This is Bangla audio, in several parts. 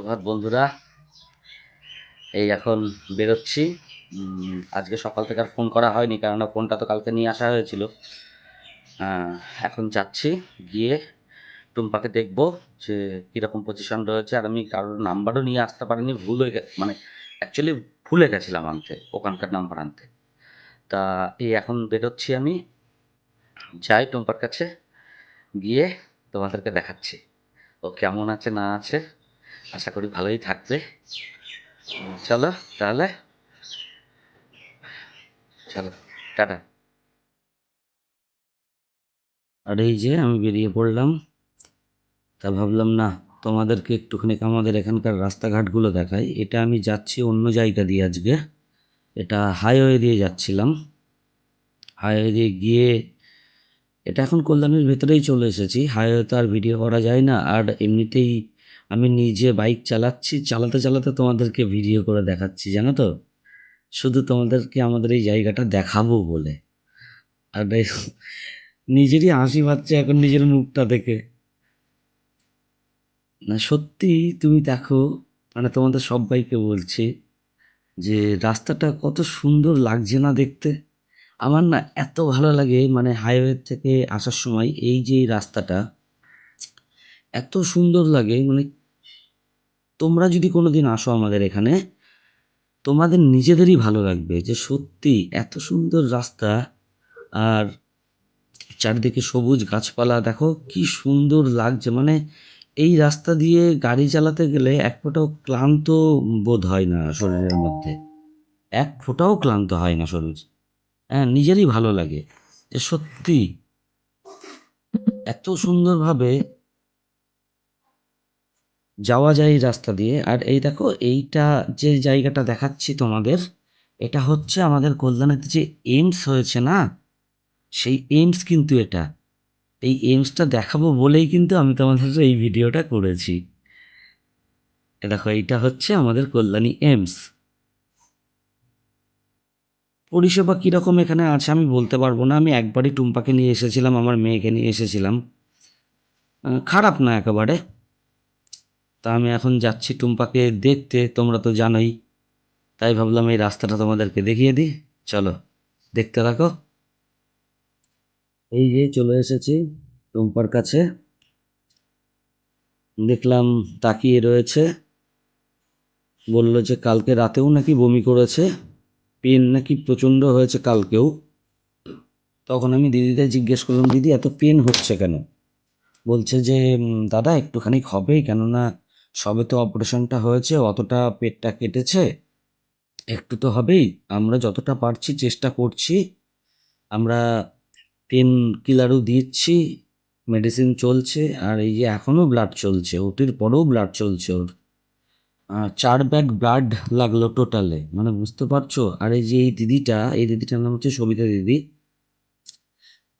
সুপ্রভাত বন্ধুরা। এই এখন বেরোচ্ছি। আজকে সকাল থেকে আর ফোন করা হয়নি, কেননা ফোনটা তো কালকে নিয়ে আসা হয়েছিল। এখন যাচ্ছি, গিয়ে টুম্পাকে দেখব যে কীরকম পজিশন রয়েছে। আর আমি কারোর নাম্বারও নিয়ে আসতে পারিনি, ভুল হয়ে গে মানে অ্যাকচুয়ালি ভুলে গেছিলাম আনতে, ওখানকার নাম্বার আনতে। তা এই এখন বেরোচ্ছি আমি, যাই টুম্পার কাছে, গিয়ে তোমাদেরকে দেখাচ্ছি। ও কেমন আছে, না আছে? আশা করি ভালোই থাকবে। চলো তাহলে। চলো, টাটা। আর এই যে আমি বেরিয়ে পড়লাম, তা ভাবলাম না, তোমাদেরকে একটুখানি আমাদের এখানকার রাস্তাঘাটগুলো দেখাই। এটা আমি যাচ্ছি অন্য জায়গা দিয়ে আজকে। এটা হাইওয়ে দিয়ে যাচ্ছিলাম। হাইওয়ে দিয়ে গিয়ে, এটা এখন কল্যাণীর ভেতরেই চলে এসেছি। হাইওয়ে তো আর ভিডিও করা যায় না। আর এমনিতেই আমি নিজে বাইক চালাচ্ছি, চালাতে চালাতে তোমাদেরকে ভিডিও করে দেখাচ্ছি, জানো তো? শুধু তোমাদেরকে আমাদের এই জায়গাটা দেখাবো বলে। আর নিজেরই হাসি পাচ্ছে এখন নিজের মুখটা দেখে। না, সত্যি তুমি দেখো মানে তোমাদের সবাইকে বলছি যে রাস্তাটা কত সুন্দর লাগছে না দেখতে। আমার না এত ভালো লাগে মানে হাইওয়ে থেকে আসার সময় এই যে রাস্তাটা, এত সুন্দর লাগে মানে তোমরা যদি কোনো দিন আসো আমাদের এখানে, তোমাদের নিজেদেরই ভালো লাগবে যে সত্যি এত সুন্দর রাস্তা আর চারদিকে সবুজ গাছপালা। দেখো কি সুন্দর লাগছে। মানে এই রাস্তা দিয়ে গাড়ি চালাতে গেলে এক ফোঁটাও ক্লান্ত বোধ হয় না শরীরের মধ্যে। এক ফোঁটাও ক্লান্ত হয় না শরীর। হ্যাঁ নিজেরই ভালো লাগে যে সত্যি এত সুন্দরভাবে যাওয়া যায় রাস্তা দিয়ে। আর এই দেখো, এইটা যে জায়গাটা দেখাচ্ছি তোমাদের, এটা হচ্ছে আমাদের কল্যাণীতে যে এইমস হয়েছে না? সেই এইমস কিন্তু এটা। এই এইমসটা দেখাবো বলেই কিন্তু আমি তোমাদের এই ভিডিওটা করেছি। দেখো, এইটা হচ্ছে আমাদের কল্যাণী এইমস পরিষেবা কীরকম এখানে আছে আমি বলতে পারব না। আমি একবারই টুম্পাকে নিয়ে এসেছিলাম, আমার মেয়েকে নিয়ে এসেছিলাম। খারাপ না একেবারে। তা আমি এখন যাচ্ছি টুম্পাকে দেখতে, তোমরা তো জানোই। তাই ভাবলাম এই রাস্তাটা তোমাদেরকে দেখিয়ে দিই। চলো, দেখতে থাকো। এই যে চলে এসেছি টুম্পার কাছে। দেখলাম তাকিয়ে রয়েছে। বলল যে কালকে রাতেও নাকি বমি করেছে, পেন নাকি প্রচণ্ড হয়েছে কালকেও। তখন আমি দিদিদের জিজ্ঞেস করলাম, দিদি, এত পেন হচ্ছে কেন? বলছে যে দাদা, একটুখানি হবে কেননা সবে তো অপারেশনটা হয়েছে, অতটা পেটটা কেটেছে। একটু তো হবেই, আমরা যতটা পারছি চেষ্টা করছি। আমরা পেন কিলারও দিচ্ছি, মেডিসিন চলছে, আর এই যে এখনও ব্লাড চলছে, ওটির পরেও ব্লাড চলছে ওর। চার ব্যাগ ব্লাড লাগল টোটালে মানে বুঝতে পারছ? আর এই যে এই দিদিটা, এই দিদিটার নাম হচ্ছে সবিতা দিদি।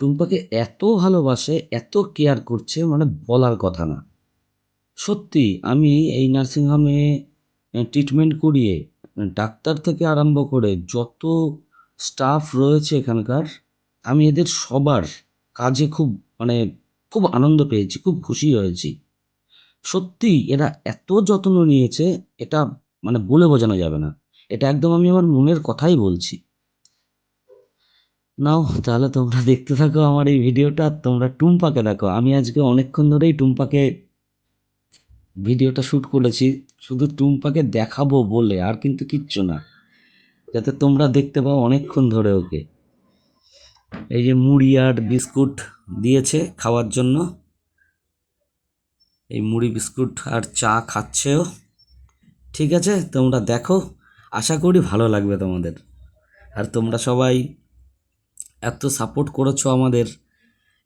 টুম্পাকে এত ভালোবাসে, এত কেয়ার করছে মানে বলার কথা না। সত্যি, আমি এই নার্সিংহোমে ট্রিটমেন্ট করিয়ে ডাক্তার থেকে আরম্ভ করে যত স্টাফ রয়েছে এখানকার, আমি এদের সবার কাজে খুব মানে খুব আনন্দ পেয়েছি, খুব খুশি হয়েছি। সত্যি, এরা এত যত্ন নিয়েছে, এটা মানে বলে বোঝানো যাবে না। এটা একদম আমি আমার মনের কথাই বলছি। নাও, তাহলে তোমরা দেখতে থাকো আমার এই ভিডিওটা, তোমরা টুম্পাকে দেখো। আমি আজকে অনেকক্ষণ ধরেই টুম্পাকে ভিডিওটা শ্যুট করেছি, শুধু টুম্পাকে দেখাবো বলে আর কিন্তু কিচ্ছু না। যাতে তোমরা দেখতে পাও অনেকক্ষণ ধরে ওকে। এই যে মুড়ি আর বিস্কুট দিয়েছে খাওয়ার জন্য। এই মুড়ি বিস্কুট আর চা খাচ্ছেও। ঠিক আছে, তোমরা দেখো। আশা করি ভালো লাগবে তোমাদের। আর তোমরা সবাই এত সাপোর্ট করেছ আমাদের,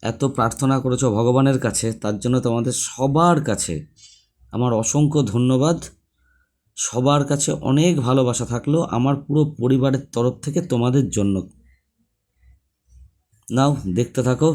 এত প্রার্থনা করেছ ভগবানের কাছে, তার জন্য তোমাদের সবার কাছে। আমার অসংখ্য ধন্যবাদ। সবার কাছে অনেক ভালোবাসা থাকল আমার পুরো পরিবারের তরফ থেকে তোমাদের জন্য। নাও, দেখতে থাকো।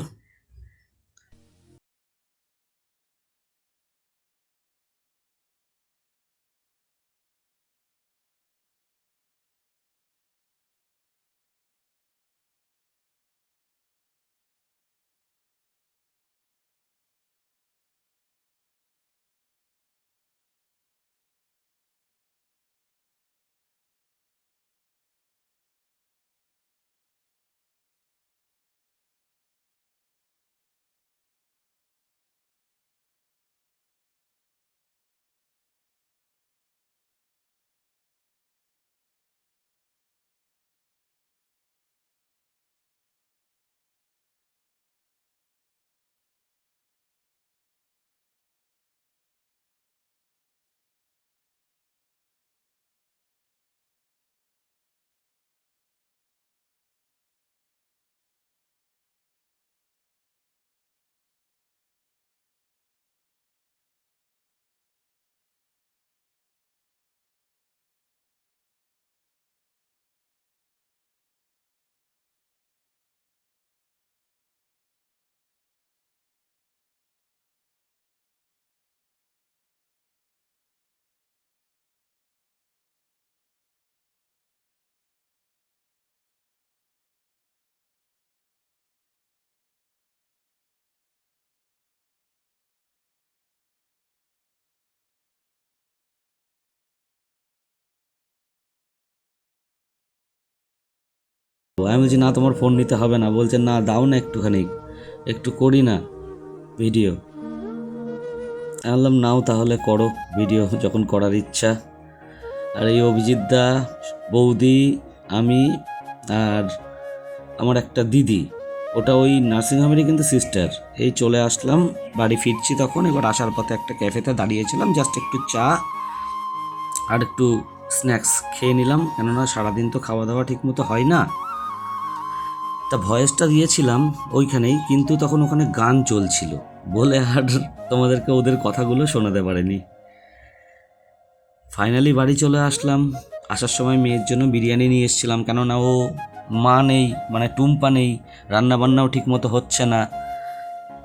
আমি বলছি, না, তোমার ফোন নিতে হবে না। বলছে, না, দাও না একটুখানি, একটু করি না ভিডিও আমি বললাম, নাও তাহলে করো ভিডিও যখন করার ইচ্ছা। আর এই অভিজিৎ দা, বৌদি, আমি আর আমার একটা দিদি, ওটা ওই নার্সিংহোমেরই কিন্তু সিস্টার এই চলে আসলাম, বাড়ি ফিরছি তখন, এবার আসার পথে একটা ক্যাফেতে দাঁড়িয়েছিলাম জাস্ট একটু চা আর একটু স্ন্যাক্স খেয়ে নিলাম, কেননা সারাদিন তো খাওয়া দাওয়া ঠিকমতো হয় না। তা ভয়েসটা দিয়েছিলাম ওইখানেই, কিন্তু তখন ওখানে গান চলছিল। বলে আর তোমাদেরকে ওদের কথাগুলো শোনাতে পারেনি। ফাইনালি বাড়ি চলে আসলাম। আসার সময় মেয়ের জন্য বিরিয়ানি নিয়ে এসেছিলাম, কেননা ও মা নেই মানে টুম্পা নেই, রান্নাবান্নাও ঠিক মতো হচ্ছে না।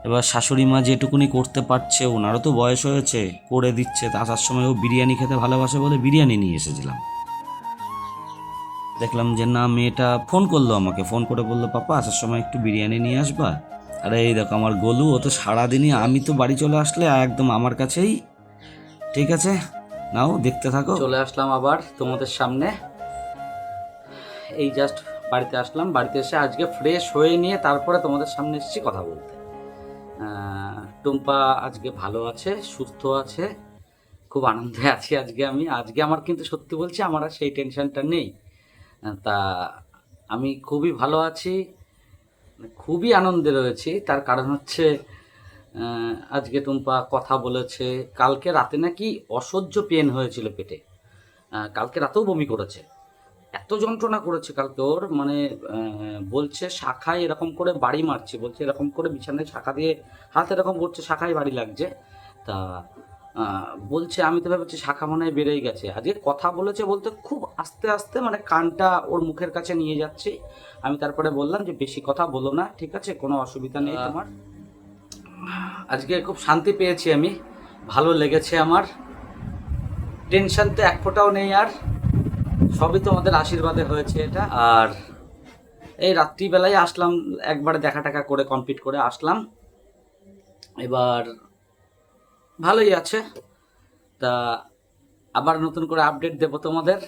এবার শাশুড়ি মা যেটুকুনি করতে পারছে, ওনারও তো বয়স হয়েছে, করে দিচ্ছে। আসার সময় ও বিরিয়ানি খেতে ভালোবাসে বলে বিরিয়ানি নিয়ে এসেছিলাম। দেখলাম যে, না, মেয়েটা ফোন করল আমাকে। ফোন করে বলল, পাপা, আসার সময় একটু বিরিয়ানি নিয়ে আসবা? আরে, এই দেখো আমার গলু, ও তো সারাদিনই আমি তো বাড়ি চলে আসলে একদম আমার কাছেই। ঠিক আছে, নাও, দেখতে থাকো। চলে আসলাম আবার তোমাদের সামনে। এই জাস্ট বাড়িতে আসলাম। বাড়িতে এসে আজকে ফ্রেশ হয়ে নিয়ে তারপরে তোমাদের সামনে এসেছি কথা বলতে। টুম্পা আজকে ভালো আছে, সুস্থ আছে, খুব আনন্দে আছি আজকে আমি। আজকে আমার কিন্তু সত্যি বলছি, আমার আর সেই টেনশনটা নেই। তা আমি খুবই ভালো আছি খুবই আনন্দে রয়েছি। তার কারণ হচ্ছে আজকে টুম্পা কথা বলেছে, কালকে রাতে নাকি অসহ্য পেন হয়েছিল পেটে। কালকে রাতেও বমি করেছে। এত যন্ত্রণা করেছে কালকে ওর মানে বলছে শাখায় এরকম করে বাড়ি মারছে, বলছে এরকম করে বিছানায় শাখা দিয়ে, হাত এরকম করছে, শাখায় বাড়ি লাগছে। তা বলছে আমি তো ভেবেছি শাখা মনে হয় বেড়েই গেছে। আজকে কথা বলেছে বলতে খুব আস্তে আস্তে মানে কানটা ওর মুখের কাছে নিয়ে যাচ্ছি। আমি তারপরে বললাম যে বেশি কথা বলো না ঠিক আছে? কোনো অসুবিধা নেই তোমার। আজকে খুব শান্তি পেয়েছি আমি। ভালো লেগেছে আমার। টেনশন তো এক ফোঁটাও নেই আর। সবই তোমাদের আশীর্বাদে হয়েছে এটা। আর এই রাত্রিবেলায় আসলাম একবারে দেখা টাকা করে কমপ্লিট করে আসলাম। এবার ভালোই আছে। তা আবার নতুন করে আপডেট দেবো তোমাদের,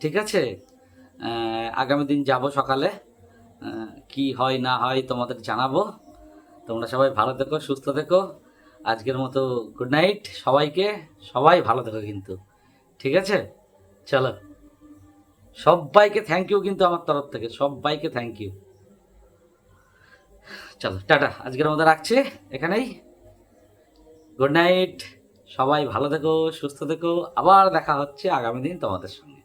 ঠিক আছে? আগামী দিন যাব সকালে। কি হয় না হয় তোমাদের জানাব। তোমরা সবাই ভালো থেকো, সুস্থ থেকো। আজকের মতো গুড নাইট সবাইকে। সবাই ভালো থেকো কিন্তু, ঠিক আছে? চলো। সবাইকে থ্যাংক ইউ কিন্তু আমার তরফ থেকে, সবাইকে থ্যাংক ইউ চলো, টাটা। আজকের মতো রাখছি, এখানেই। গুড নাইট সবাই ভালো থেকো সুস্থ থেকো। আবার দেখা হচ্ছে আগামী দিন তোমাদের সঙ্গে।